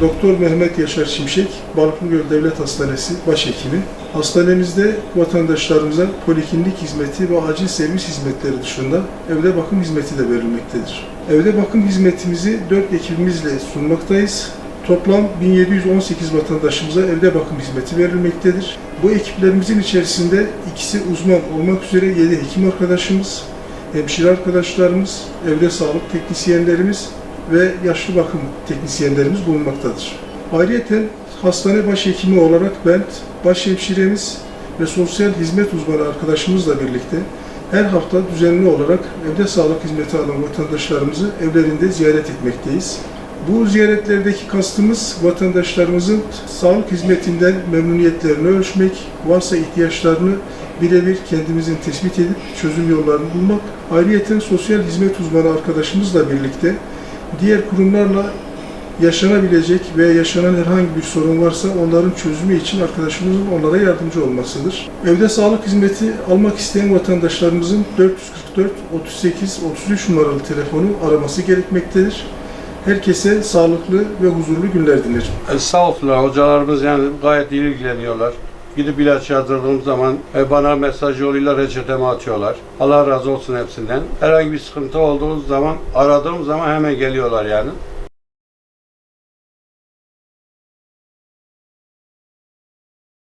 Doktor Mehmet Yaşar Şimşek, Balıklıgöl Devlet Hastanesi Başhekimi. Hastanemizde vatandaşlarımıza poliklinik hizmeti ve acil servis hizmetleri dışında evde bakım hizmeti de verilmektedir. Evde bakım hizmetimizi 4 ekibimizle sunmaktayız. Toplam 1718 vatandaşımıza evde bakım hizmeti verilmektedir. Bu ekiplerimizin içerisinde ikisi uzman olmak üzere 7 hekim arkadaşımız, hemşire arkadaşlarımız, evde sağlık teknisyenlerimiz ve yaşlı bakım teknisyenlerimiz bulunmaktadır. Ayrıca hastane başhekimi olarak ben başhemşiremiz ve sosyal hizmet uzmanı arkadaşımızla birlikte her hafta düzenli olarak evde sağlık hizmeti alan vatandaşlarımızı evlerinde ziyaret etmekteyiz. Bu ziyaretlerdeki kastımız vatandaşlarımızın sağlık hizmetinden memnuniyetlerini ölçmek, varsa ihtiyaçlarını birebir kendimizin tespit edip çözüm yollarını bulmak. Ayrıca sosyal hizmet uzmanı arkadaşımızla birlikte diğer kurumlarla yaşanabilecek veya yaşanan herhangi bir sorun varsa onların çözümü için arkadaşımızın onlara yardımcı olmasıdır. Evde sağlık hizmeti almak isteyen vatandaşlarımızın 444 38 33 numaralı telefonu araması gerekmektedir. Herkese sağlıklı ve huzurlu günler dilerim. E, sağ olsunlar hocalarımız yani gayet ilgileniyorlar. Gidip ilaç yazdırdığım zaman e, bana mesaj yoluyla reçetemi atıyorlar. Allah razı olsun hepsinden. Herhangi bir sıkıntı olduğu zaman aradığım zaman hemen geliyorlar yani.